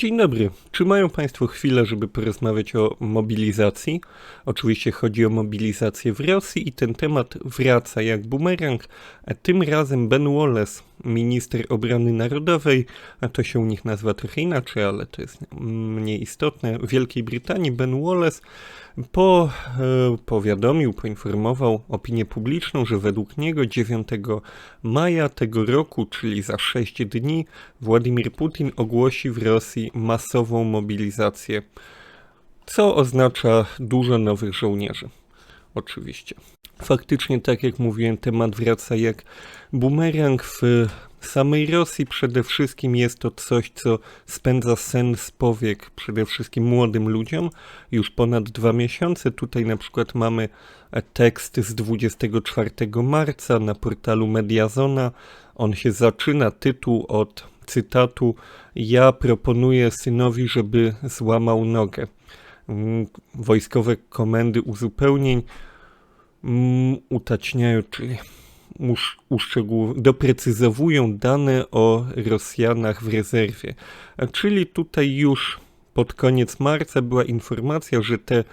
Dzień dobry. Czy mają Państwo chwilę, żeby porozmawiać o mobilizacji? Oczywiście chodzi o mobilizację w Rosji i ten temat wraca jak bumerang. Tym razem Ben Wallace, minister obrony narodowej, a to się u nich nazywa trochę inaczej, ale to jest mniej istotne, Wielkiej Brytanii, Ben Wallace po, e, powiadomił, poinformował opinię publiczną, że według niego 9 maja tego roku, czyli za 6 dni, Władimir Putin ogłosi w Rosji masową mobilizację, co oznacza dużo nowych żołnierzy. Oczywiście. Faktycznie, tak jak mówiłem, temat wraca jak bumerang w samej Rosji przede wszystkim jest to coś, co spędza sen z powiek przede wszystkim młodym ludziom. Już ponad dwa miesiące. Tutaj na przykład mamy tekst z 24 marca na portalu Mediazona. On się zaczyna, tytuł od cytatu Ja proponuję synowi, żeby złamał nogę. Mm, wojskowe komendy uzupełnień mm, utaczniają, czyli doprecyzowują dane o Rosjanach w rezerwie. Czyli tutaj już pod koniec marca była informacja, że te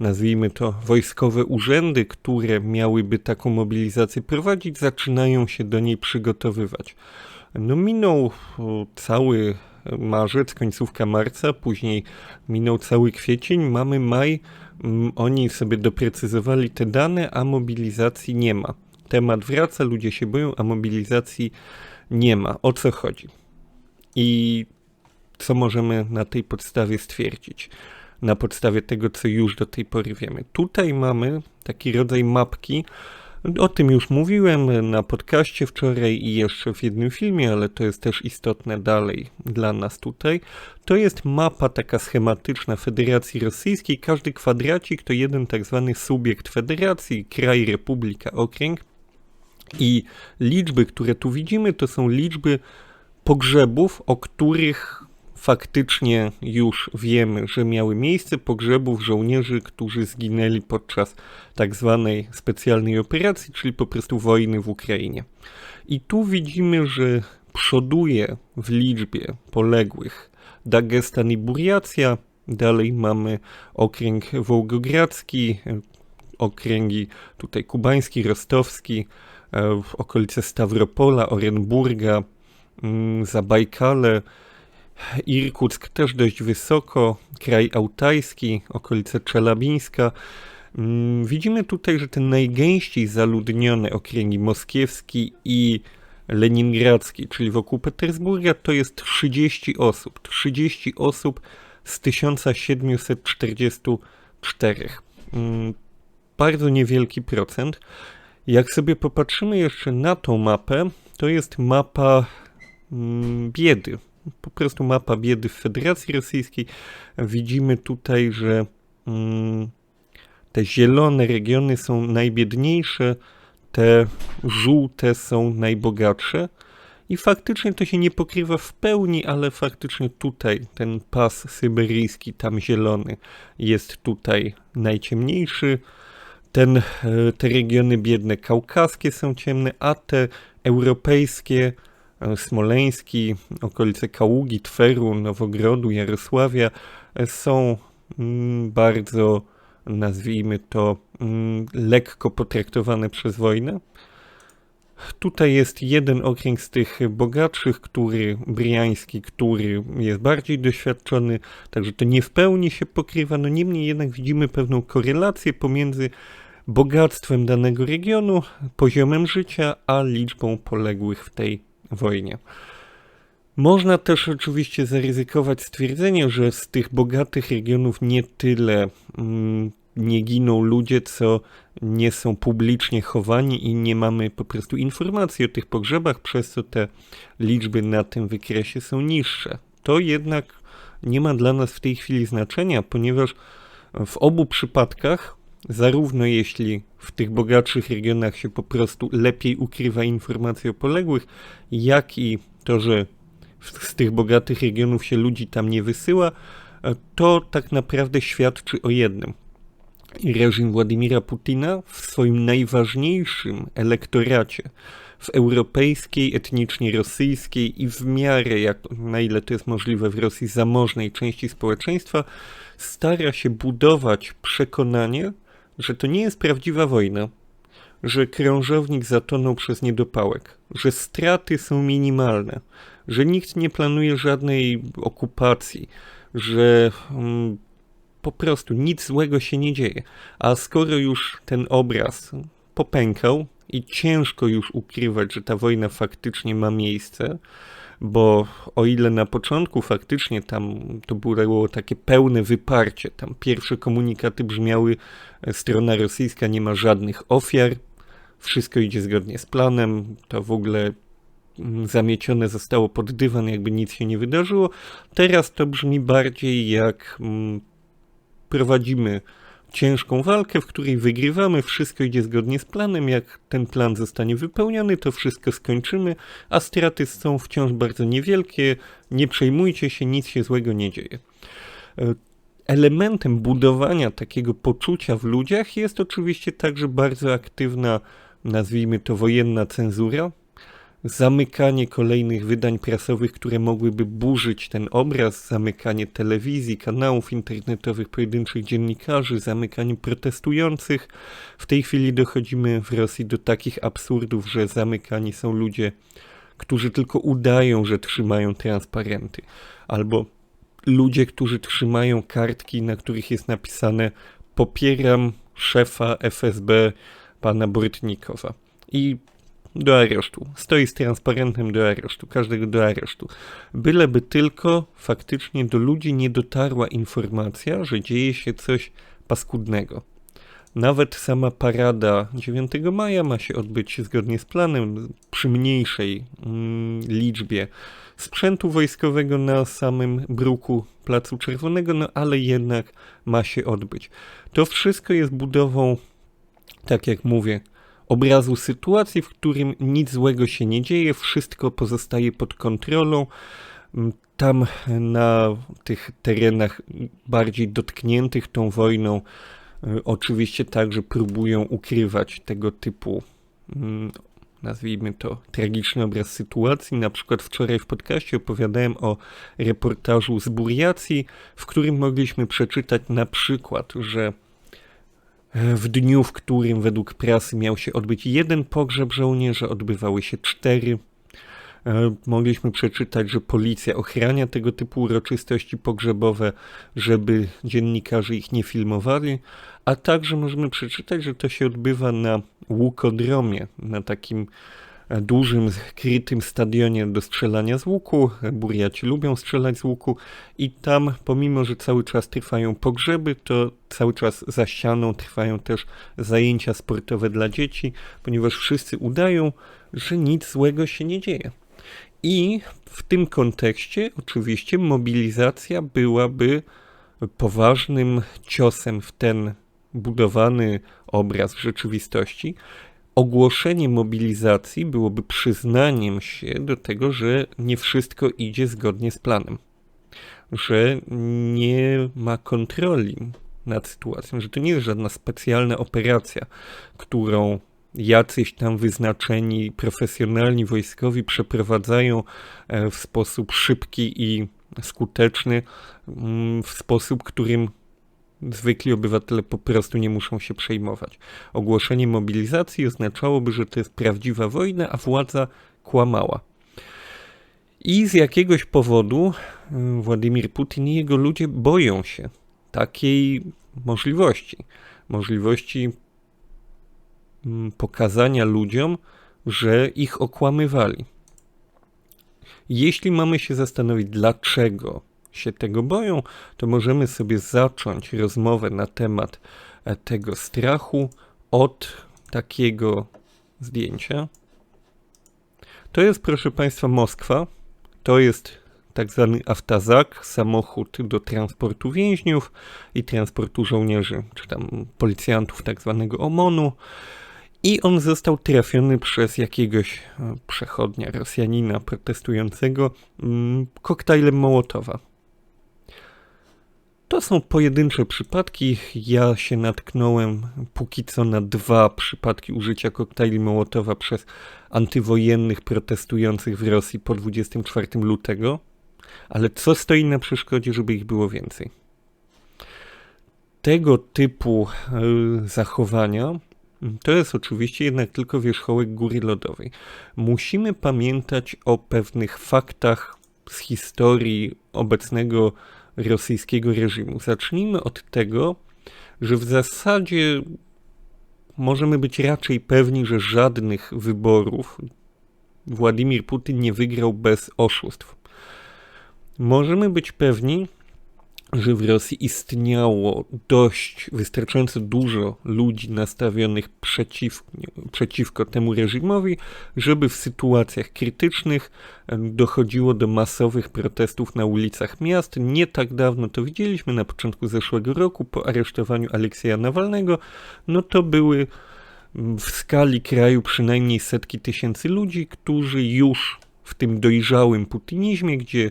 nazwijmy to wojskowe urzędy, które miałyby taką mobilizację prowadzić, zaczynają się do niej przygotowywać. No minął cały marzec, końcówka marca, później minął cały kwiecień, mamy maj, mm, oni sobie doprecyzowali te dane, a mobilizacji nie ma temat wraca, ludzie się boją, a mobilizacji nie ma. O co chodzi? I co możemy na tej podstawie stwierdzić? Na podstawie tego, co już do tej pory wiemy. Tutaj mamy taki rodzaj mapki. O tym już mówiłem na podcaście wczoraj i jeszcze w jednym filmie, ale to jest też istotne dalej dla nas tutaj. To jest mapa taka schematyczna Federacji Rosyjskiej. Każdy kwadracik to jeden tak zwany subiekt federacji, kraj, republika, okręg. I liczby, które tu widzimy, to są liczby pogrzebów, o których faktycznie już wiemy, że miały miejsce pogrzebów żołnierzy, którzy zginęli podczas tak zwanej specjalnej operacji, czyli po prostu wojny w Ukrainie. I tu widzimy, że przoduje w liczbie poległych Dagestan i Buriacja, dalej mamy okręg wołgogradzki, okręgi tutaj kubański, rostowski, E, w okolice Stawropola, Orenburga, mm, Zabajkale, Irkuck też dość wysoko, kraj autajski, okolice Czelabińska. Mm, widzimy tutaj, że te najgęściej zaludnione okręgi moskiewski i leningradzki, czyli wokół Petersburga, to jest 30 osób. 30 osób z 1744. Mm, bardzo niewielki procent. Jak sobie popatrzymy jeszcze na tą mapę, to jest mapa mm, biedy. Po prostu mapa biedy w Federacji Rosyjskiej. Widzimy tutaj, że mm, te zielone regiony są najbiedniejsze, te żółte są najbogatsze. I faktycznie to się nie pokrywa w pełni, ale faktycznie tutaj ten pas syberyjski, tam zielony, jest tutaj najciemniejszy ten, e, te regiony biedne kaukaskie są ciemne, a te europejskie, Smoleński, okolice Kaługi, Tweru, Nowogrodu, Jarosławia e, są mm, bardzo, nazwijmy to, mm, lekko potraktowane przez wojnę. Tutaj jest jeden okręg z tych bogatszych, który briański, który jest bardziej doświadczony, także to nie w pełni się pokrywa. No niemniej jednak widzimy pewną korelację pomiędzy bogactwem danego regionu, poziomem życia, a liczbą poległych w tej wojnie. Można też oczywiście zaryzykować stwierdzenie, że z tych bogatych regionów nie tyle mm, nie giną ludzie, co nie są publicznie chowani i nie mamy po prostu informacji o tych pogrzebach, przez co te liczby na tym wykresie są niższe. To jednak nie ma dla nas w tej chwili znaczenia, ponieważ w obu przypadkach, zarówno jeśli w tych bogatszych regionach się po prostu lepiej ukrywa informacje o poległych, jak i to, że z tych bogatych regionów się ludzi tam nie wysyła, to tak naprawdę świadczy o jednym – reżim Władimira Putina w swoim najważniejszym elektoracie, w europejskiej, etnicznie rosyjskiej i w miarę, jak, na ile to jest możliwe w Rosji, zamożnej części społeczeństwa, stara się budować przekonanie, że to nie jest prawdziwa wojna, że krążownik zatonął przez niedopałek, że straty są minimalne, że nikt nie planuje żadnej okupacji, że um, po prostu nic złego się nie dzieje. A skoro już ten obraz popękał i ciężko już ukrywać, że ta wojna faktycznie ma miejsce, bo o ile na początku faktycznie tam to było takie pełne wyparcie, tam pierwsze komunikaty brzmiały, e, strona rosyjska nie ma żadnych ofiar, wszystko idzie zgodnie z planem, to w ogóle mm, zamiecione zostało pod dywan, jakby nic się nie wydarzyło. Teraz to brzmi bardziej jak mm, prowadzimy ciężką walkę, w której wygrywamy, wszystko idzie zgodnie z planem. Jak ten plan zostanie wypełniony, to wszystko skończymy, a straty są wciąż bardzo niewielkie. Nie przejmujcie się, nic się złego nie dzieje. E, elementem budowania takiego poczucia w ludziach jest oczywiście także bardzo aktywna, nazwijmy to wojenna cenzura, zamykanie kolejnych wydań prasowych, które mogłyby burzyć ten obraz, zamykanie telewizji, kanałów internetowych, pojedynczych dziennikarzy, zamykanie protestujących. W tej chwili dochodzimy w Rosji do takich absurdów, że zamykani są ludzie, którzy tylko udają, że trzymają transparenty, albo ludzie, którzy trzymają kartki, na których jest napisane popieram szefa FSB pana Bortnikowa. I do aresztu. Stoi z transparentem do aresztu, każdego do aresztu. Byleby tylko faktycznie do ludzi nie dotarła informacja, że dzieje się coś paskudnego. Nawet sama parada 9 maja ma się odbyć zgodnie z planem przy mniejszej mm, liczbie sprzętu wojskowego na samym bruku Placu Czerwonego, no ale jednak ma się odbyć. To wszystko jest budową, tak jak mówię, obrazu sytuacji, w którym nic złego się nie dzieje, wszystko pozostaje pod kontrolą. Mm, tam na tych terenach bardziej dotkniętych tą wojną, y, oczywiście także próbują ukrywać tego typu, mm, nazwijmy to, tragiczny obraz sytuacji. Na przykład wczoraj w podcaście opowiadałem o reportażu z Buriacji, w którym mogliśmy przeczytać na przykład, że w dniu, w którym według prasy miał się odbyć jeden pogrzeb żołnierza, odbywały się cztery. E, mogliśmy przeczytać, że policja ochrania tego typu uroczystości pogrzebowe, żeby dziennikarze ich nie filmowali, a także możemy przeczytać, że to się odbywa na łukodromie, na takim dużym, krytym stadionie do strzelania z łuku. Buriaci lubią strzelać z łuku i tam, pomimo, że cały czas trwają pogrzeby, to cały czas za ścianą trwają też zajęcia sportowe dla dzieci, ponieważ wszyscy udają, że nic złego się nie dzieje. I w tym kontekście oczywiście mobilizacja byłaby poważnym ciosem w ten budowany obraz rzeczywistości, ogłoszenie mobilizacji byłoby przyznaniem się do tego, że nie wszystko idzie zgodnie z planem, że nie ma kontroli nad sytuacją, że to nie jest żadna specjalna operacja, którą jacyś tam wyznaczeni, profesjonalni wojskowi przeprowadzają e, w sposób szybki i skuteczny, mm, w sposób, którym zwykli obywatele po prostu nie muszą się przejmować. Ogłoszenie mobilizacji oznaczałoby, że to jest prawdziwa wojna, a władza kłamała. I z jakiegoś powodu y, Władimir Putin i jego ludzie boją się takiej możliwości. Możliwości mm, pokazania ludziom, że ich okłamywali. Jeśli mamy się zastanowić, dlaczego się tego boją, to możemy sobie zacząć rozmowę na temat e, tego strachu od takiego zdjęcia. To jest, proszę Państwa, Moskwa. To jest tak zwany Aftazak, samochód do transportu więźniów i transportu żołnierzy, czy tam policjantów tak zwanego OMON-u. I on został trafiony przez jakiegoś e, przechodnia, Rosjanina protestującego mm, koktajlem Mołotowa. To są pojedyncze przypadki. Ja się natknąłem póki co na dwa przypadki użycia koktajli Mołotowa przez antywojennych protestujących w Rosji po 24 lutego. Ale co stoi na przeszkodzie, żeby ich było więcej? Tego typu y, zachowania to jest oczywiście jednak tylko wierzchołek góry lodowej. Musimy pamiętać o pewnych faktach z historii obecnego rosyjskiego reżimu. Zacznijmy od tego, że w zasadzie możemy być raczej pewni, że żadnych wyborów Władimir Putin nie wygrał bez oszustw. Możemy być pewni, że w Rosji istniało dość wystarczająco dużo ludzi nastawionych przeciw, przeciwko temu reżimowi, żeby w sytuacjach krytycznych dochodziło do masowych protestów na ulicach miast. Nie tak dawno to widzieliśmy, na początku zeszłego roku, po aresztowaniu Aleksieja Nawalnego, no to były w skali kraju przynajmniej setki tysięcy ludzi, którzy już w tym dojrzałym putinizmie, gdzie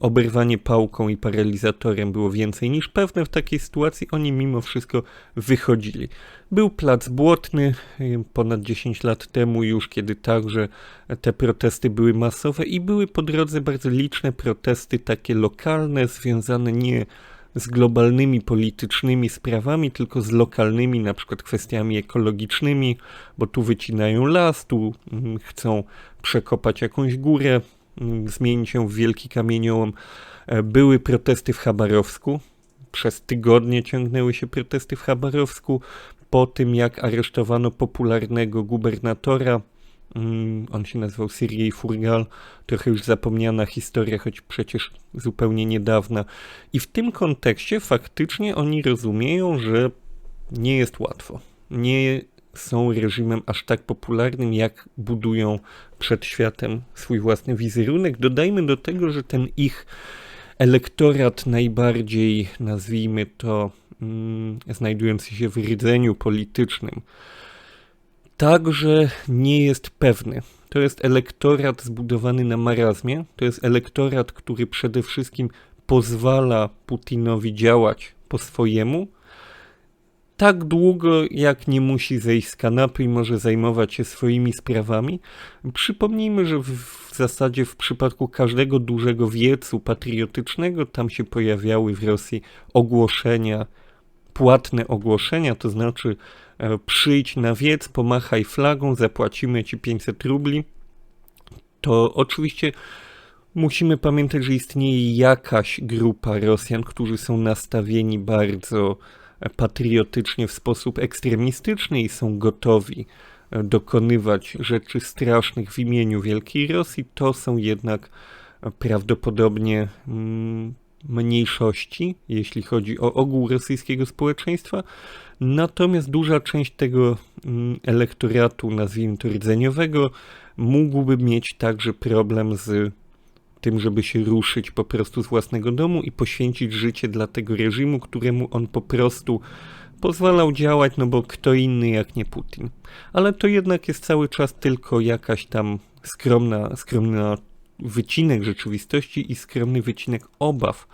oberwanie pałką i paralizatorem było więcej niż pewne w takiej sytuacji, oni mimo wszystko wychodzili. Był plac błotny ponad 10 lat temu już, kiedy także te protesty były masowe i były po drodze bardzo liczne protesty takie lokalne, związane nie z globalnymi politycznymi sprawami, tylko z lokalnymi, na przykład kwestiami ekologicznymi, bo tu wycinają las, tu mm, chcą przekopać jakąś górę, mm, zmienić ją w wielki kamieniołom. E, były protesty w Chabarowsku. Przez tygodnie ciągnęły się protesty w Chabarowsku po tym, jak aresztowano popularnego gubernatora on się nazywał Siriej Furgal, trochę już zapomniana historia, choć przecież zupełnie niedawna. I w tym kontekście faktycznie oni rozumieją, że nie jest łatwo. Nie są reżimem aż tak popularnym, jak budują przed światem swój własny wizerunek. Dodajmy do tego, że ten ich elektorat najbardziej, nazwijmy to, mm, znajdujący się w rdzeniu politycznym, także nie jest pewny. To jest elektorat zbudowany na marazmie. To jest elektorat, który przede wszystkim pozwala Putinowi działać po swojemu, tak długo, jak nie musi zejść z kanapy i może zajmować się swoimi sprawami. Przypomnijmy, że w zasadzie w przypadku każdego dużego wiecu patriotycznego tam się pojawiały w Rosji ogłoszenia, płatne ogłoszenia, to znaczy E, przyjdź na wiec, pomachaj flagą, zapłacimy ci 500 rubli, to oczywiście musimy pamiętać, że istnieje jakaś grupa Rosjan, którzy są nastawieni bardzo patriotycznie w sposób ekstremistyczny i są gotowi e, dokonywać rzeczy strasznych w imieniu Wielkiej Rosji, to są jednak prawdopodobnie mm, mniejszości, jeśli chodzi o ogół rosyjskiego społeczeństwa, natomiast duża część tego mm, elektoratu, nazwijmy to rdzeniowego, mógłby mieć także problem z tym, żeby się ruszyć po prostu z własnego domu i poświęcić życie dla tego reżimu, któremu on po prostu pozwalał działać, no bo kto inny jak nie Putin. Ale to jednak jest cały czas tylko jakaś tam skromna, skromna wycinek rzeczywistości i skromny wycinek obaw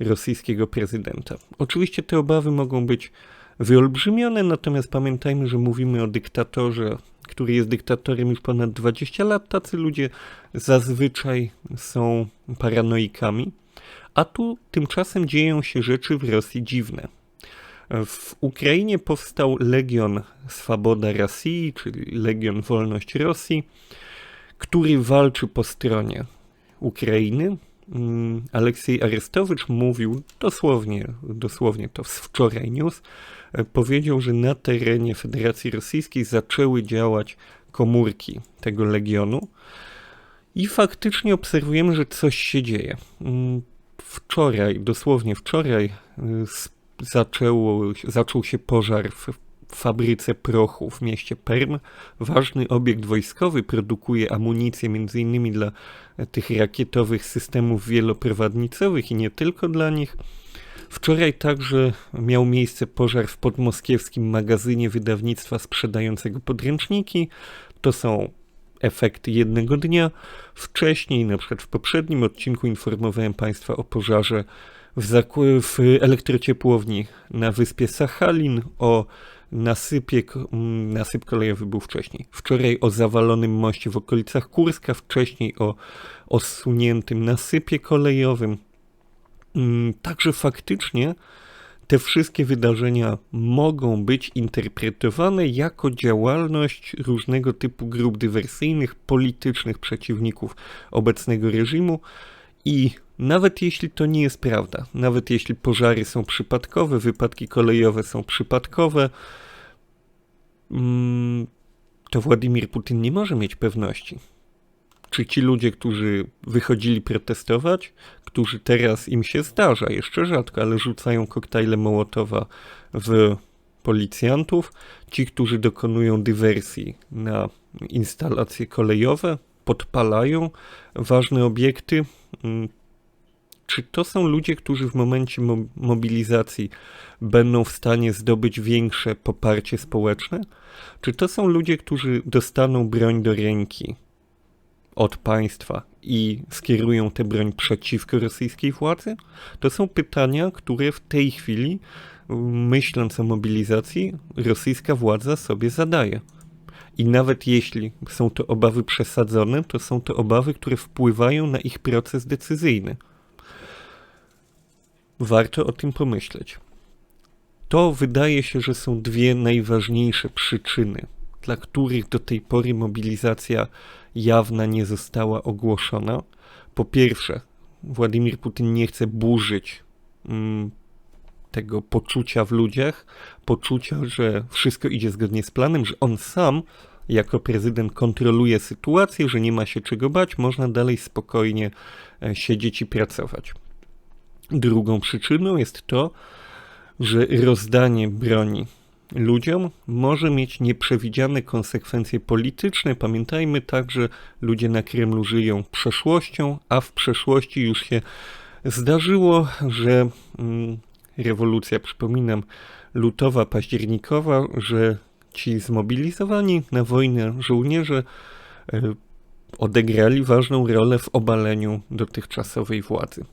rosyjskiego prezydenta. Oczywiście te obawy mogą być wyolbrzymione, natomiast pamiętajmy, że mówimy o dyktatorze, który jest dyktatorem już ponad 20 lat. Tacy ludzie zazwyczaj są paranoikami, a tu tymczasem dzieją się rzeczy w Rosji dziwne. W Ukrainie powstał Legion Swaboda Rosji, czyli Legion Wolność Rosji który walczy po stronie Ukrainy. Mm, Aleksiej Arestowicz mówił dosłownie, dosłownie to wczoraj news, e, powiedział, że na terenie Federacji Rosyjskiej zaczęły działać komórki tego legionu i faktycznie obserwujemy, że coś się dzieje. Mm, wczoraj, dosłownie wczoraj, e, zaczęło, zaczął się pożar w fabryce prochu w mieście Perm. Ważny obiekt wojskowy produkuje amunicję m.in. dla tych rakietowych systemów wieloprowadnicowych i nie tylko dla nich. Wczoraj także miał miejsce pożar w podmoskiewskim magazynie wydawnictwa sprzedającego podręczniki. To są efekty jednego dnia. Wcześniej, na przykład w poprzednim odcinku, informowałem Państwa o pożarze w, w elektrociepłowni na wyspie Sachalin, o nasypie, nasyp kolejowy był wcześniej. Wczoraj o zawalonym moście w okolicach Kurska, wcześniej o osuniętym nasypie kolejowym. Mm, Także faktycznie te wszystkie wydarzenia mogą być interpretowane jako działalność różnego typu grup dywersyjnych, politycznych przeciwników obecnego reżimu i nawet jeśli to nie jest prawda, nawet jeśli pożary są przypadkowe, wypadki kolejowe są przypadkowe, mm, to Władimir Putin nie może mieć pewności. Czy ci ludzie, którzy wychodzili protestować, którzy teraz im się zdarza, jeszcze rzadko, ale rzucają koktajle Mołotowa w policjantów, ci, którzy dokonują dywersji na instalacje kolejowe, podpalają ważne obiekty, mm, czy to są ludzie, którzy w momencie mo- mobilizacji będą w stanie zdobyć większe poparcie społeczne? Czy to są ludzie, którzy dostaną broń do ręki od państwa i skierują tę broń przeciwko rosyjskiej władzy? To są pytania, które w tej chwili, myśląc o mobilizacji, rosyjska władza sobie zadaje. I nawet jeśli są to obawy przesadzone, to są to obawy, które wpływają na ich proces decyzyjny. Warto o tym pomyśleć. To wydaje się, że są dwie najważniejsze przyczyny, dla których do tej pory mobilizacja jawna nie została ogłoszona. Po pierwsze, Władimir Putin nie chce burzyć mm, tego poczucia w ludziach, poczucia, że wszystko idzie zgodnie z planem, że on sam jako prezydent kontroluje sytuację, że nie ma się czego bać, można dalej spokojnie e, siedzieć i pracować. Drugą przyczyną jest to, że rozdanie broni ludziom może mieć nieprzewidziane konsekwencje polityczne. Pamiętajmy także, ludzie na Kremlu żyją przeszłością, a w przeszłości już się zdarzyło, że mm, rewolucja, przypominam, lutowa, październikowa, że ci zmobilizowani na wojnę żołnierze e, odegrali ważną rolę w obaleniu dotychczasowej władzy.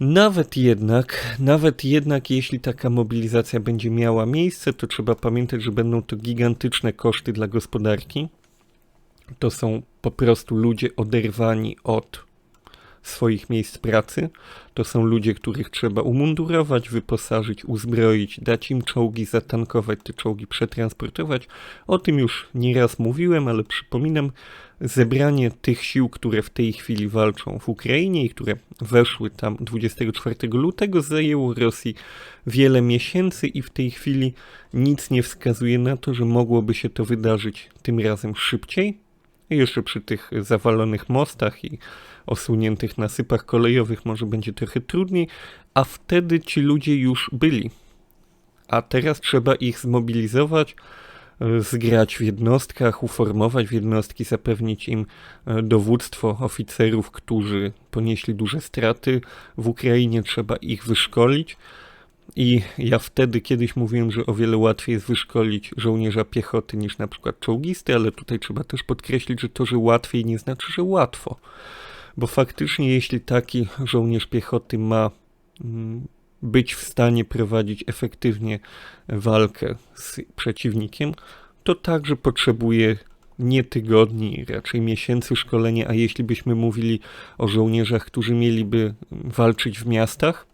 Nawet jednak, nawet jednak, jeśli taka mobilizacja będzie miała miejsce, to trzeba pamiętać, że będą to gigantyczne koszty dla gospodarki. To są po prostu ludzie oderwani od swoich miejsc pracy. To są ludzie, których trzeba umundurować, wyposażyć, uzbroić, dać im czołgi, zatankować, te czołgi przetransportować. O tym już nieraz mówiłem, ale przypominam, zebranie tych sił, które w tej chwili walczą w Ukrainie i które weszły tam 24 lutego, zajęło Rosji wiele miesięcy i w tej chwili nic nie wskazuje na to, że mogłoby się to wydarzyć tym razem szybciej. Jeszcze przy tych zawalonych mostach i osuniętych nasypach kolejowych może będzie trochę trudniej, a wtedy ci ludzie już byli. A teraz trzeba ich zmobilizować, zgrać w jednostkach, uformować w jednostki, zapewnić im e, dowództwo oficerów, którzy ponieśli duże straty w Ukrainie, trzeba ich wyszkolić. I ja wtedy kiedyś mówiłem, że o wiele łatwiej jest wyszkolić żołnierza piechoty niż na przykład czołgisty, ale tutaj trzeba też podkreślić, że to, że łatwiej nie znaczy, że łatwo. Bo faktycznie, jeśli taki żołnierz piechoty ma mm, być w stanie prowadzić efektywnie walkę z przeciwnikiem, to także potrzebuje nie tygodni, raczej miesięcy szkolenia, a jeśli byśmy mówili o żołnierzach, którzy mieliby walczyć w miastach,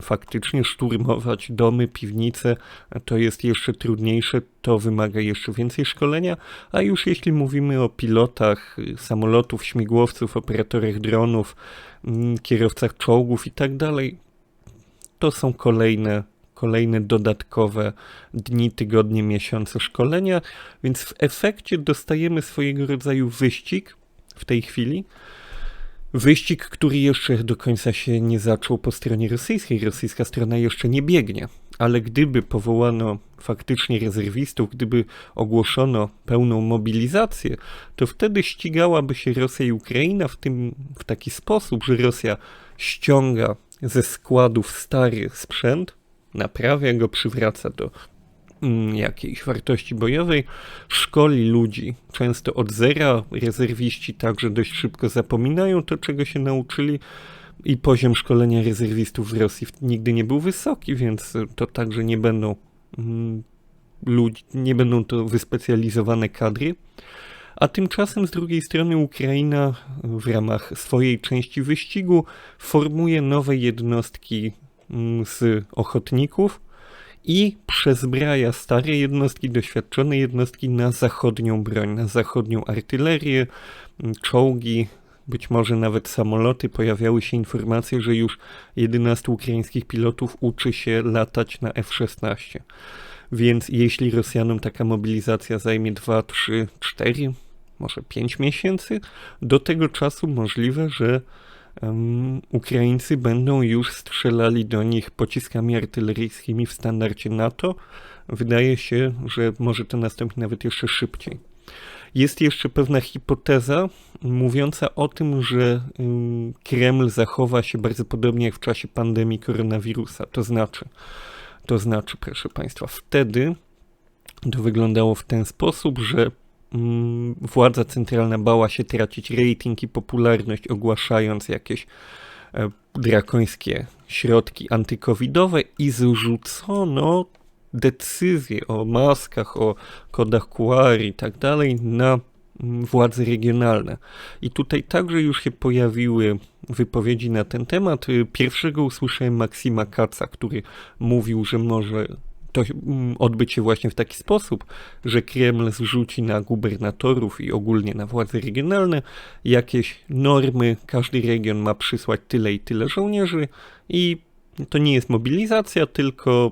faktycznie szturmować domy, piwnice, to jest jeszcze trudniejsze, to wymaga jeszcze więcej szkolenia, a już jeśli mówimy o pilotach samolotów, śmigłowców, operatorach dronów, kierowcach czołgów i tak dalej, to są kolejne, kolejne dodatkowe dni, tygodnie, miesiące szkolenia, więc w efekcie dostajemy swojego rodzaju wyścig w tej chwili. Wyścig, który jeszcze do końca się nie zaczął po stronie rosyjskiej. Rosyjska strona jeszcze nie biegnie, ale gdyby powołano faktycznie rezerwistów, gdyby ogłoszono pełną mobilizację, to wtedy ścigałaby się Rosja i Ukraina w, tym, w taki sposób, że Rosja ściąga ze składów stary sprzęt, naprawia go, przywraca do jakiejś wartości bojowej, szkoli ludzi często od zera. Rezerwiści także dość szybko zapominają to, czego się nauczyli. i poziom szkolenia rezerwistów w Rosji nigdy nie był wysoki, więc to także nie będą mm, ludzi, nie będą to wyspecjalizowane kadry. A tymczasem z drugiej strony Ukraina w ramach swojej części wyścigu formuje nowe jednostki mm, z ochotników i przezbraja stare jednostki, doświadczone jednostki na zachodnią broń, na zachodnią artylerię, czołgi, być może nawet samoloty. Pojawiały się informacje, że już 11 ukraińskich pilotów uczy się latać na F-16. Więc jeśli Rosjanom taka mobilizacja zajmie 2, 3, 4, może 5 miesięcy, do tego czasu możliwe, że um, Ukraińcy będą już strzelali do nich pociskami artyleryjskimi w standardzie NATO. Wydaje się, że może to nastąpić nawet jeszcze szybciej. Jest jeszcze pewna hipoteza mówiąca o tym, że um, Kreml zachowa się bardzo podobnie jak w czasie pandemii koronawirusa. To znaczy, to znaczy, proszę Państwa, wtedy to wyglądało w ten sposób, że władza centralna bała się tracić rating i popularność, ogłaszając jakieś e, drakońskie środki antykowidowe i zrzucono decyzje o maskach, o kodach QR i tak dalej na mm, władze regionalne. I tutaj także już się pojawiły wypowiedzi na ten temat. Pierwszego usłyszałem Maksima Kaca, który mówił, że może to mm, odbyć się właśnie w taki sposób, że Kreml zrzuci na gubernatorów i ogólnie na władze regionalne jakieś normy. Każdy region ma przysłać tyle i tyle żołnierzy i to nie jest mobilizacja, tylko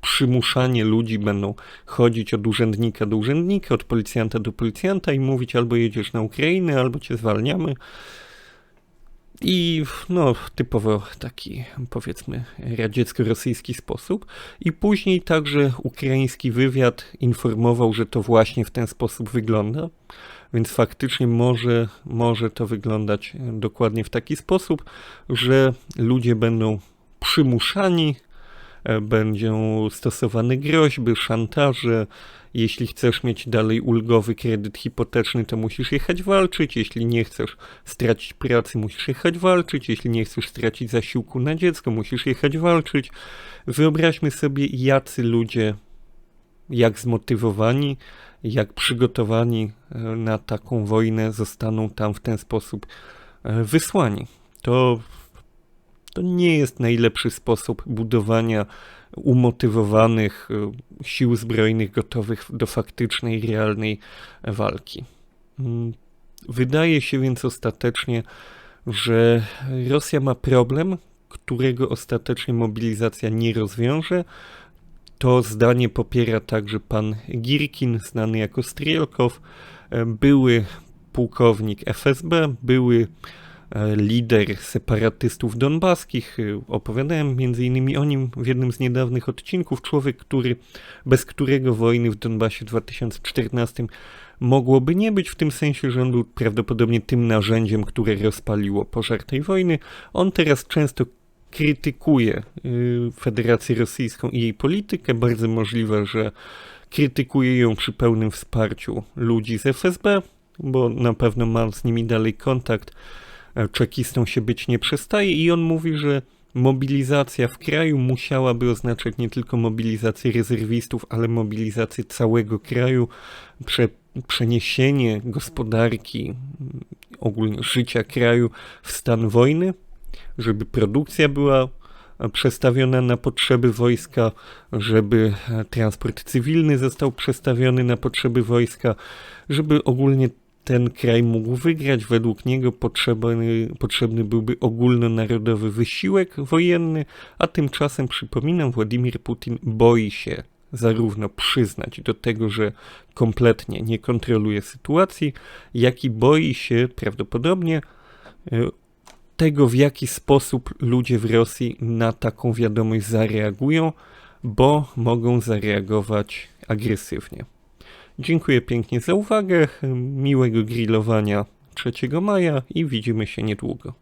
przymuszanie ludzi będą chodzić od urzędnika do urzędnika, od policjanta do policjanta i mówić albo jedziesz na Ukrainę, albo cię zwalniamy. I no, typowo taki, powiedzmy, radziecko-rosyjski sposób. I później także ukraiński wywiad informował, że to właśnie w ten sposób wygląda. Więc faktycznie może, może to wyglądać dokładnie w taki sposób, że ludzie będą przymuszani będą stosowane groźby, szantaże. Jeśli chcesz mieć dalej ulgowy kredyt hipoteczny, to musisz jechać walczyć. Jeśli nie chcesz stracić pracy, musisz jechać walczyć. Jeśli nie chcesz stracić zasiłku na dziecko, musisz jechać walczyć. Wyobraźmy sobie, jacy ludzie, jak zmotywowani, jak przygotowani e, na taką wojnę zostaną tam w ten sposób e, wysłani. To to nie jest najlepszy sposób budowania umotywowanych e, sił zbrojnych gotowych do faktycznej, realnej walki. Mm, wydaje się więc ostatecznie, że Rosja ma problem, którego ostatecznie mobilizacja nie rozwiąże. To zdanie popiera także pan Girkin, znany jako Strielkow, e, były pułkownik FSB, były lider separatystów donbaskich. E, opowiadałem innymi o nim w jednym z niedawnych odcinków. Człowiek, który, bez którego wojny w Donbasie w 2014 mogłoby nie być, w tym sensie, że on był prawdopodobnie tym narzędziem, które rozpaliło pożar tej wojny. On teraz często krytykuje y, Federację Rosyjską i jej politykę. Bardzo możliwe, że krytykuje ją przy pełnym wsparciu ludzi z FSB, bo na pewno ma z nimi dalej kontakt czekistą się być nie przestaje i on mówi, że mobilizacja w kraju musiałaby oznaczać nie tylko mobilizację rezerwistów, ale mobilizację całego kraju, prze, przeniesienie gospodarki, ogólnie życia kraju w stan wojny, żeby produkcja była przestawiona na potrzeby wojska, żeby transport cywilny został przestawiony na potrzeby wojska, żeby ogólnie ten kraj mógł wygrać. Według niego potrzebny, potrzebny byłby ogólnonarodowy wysiłek wojenny, a tymczasem, przypominam, Władimir Putin boi się zarówno przyznać do tego, że kompletnie nie kontroluje sytuacji, jak i boi się prawdopodobnie e, tego, w jaki sposób ludzie w Rosji na taką wiadomość zareagują, bo mogą zareagować agresywnie. Dziękuję pięknie za uwagę, miłego grillowania 3 maja i widzimy się niedługo.